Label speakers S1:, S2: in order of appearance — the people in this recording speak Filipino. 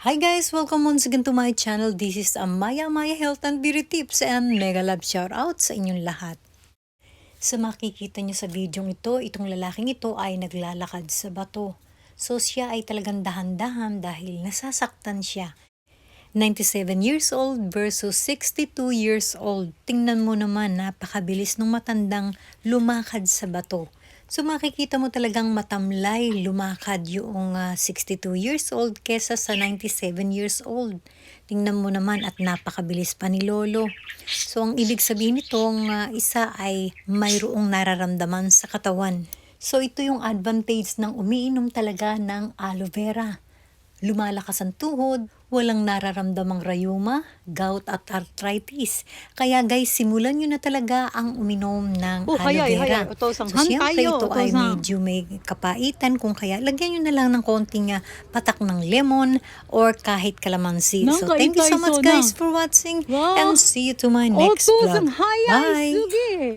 S1: Hi guys! Welcome once again to my channel. This is Amaya Maya Health and Beauty Tips and mega love shout out sa inyong lahat. Sa makikita nyo sa video ito, itong lalaking ito ay naglalakad sa bato. So siya ay talagang dahan-dahan dahil nasasaktan siya. 97 years old versus 62 years old. Tingnan mo naman, napakabilis ng matandang lumakad sa bato. So makikita mo talagang matamlay lumakad yung ah, 62 years old kesa sa 97 years old. Tingnan mo naman at napakabilis pa ni Lolo. So ang ibig sabihin nitong ah, isa ay mayroong nararamdaman sa katawan. So ito yung advantage ng umiinom talaga ng aloe vera lumalakas ang tuhod, walang nararamdamang rayuma, gout at arthritis. Kaya guys, simulan nyo na talaga ang uminom ng
S2: Oh,
S1: aloe
S2: hayay,
S1: vera.
S2: hayay. Otosang
S1: So, siyempre,
S2: tayo,
S1: ito ay medyo may kapaitan. Kung kaya, lagyan nyo na lang ng konting ah, patak ng lemon or kahit kalamansi.
S2: Nang
S1: So, thank you so much guys
S2: na.
S1: for watching
S2: Wow.
S1: and see you to my next vlog.
S2: Otosang hayay,
S1: Bye!
S2: sige.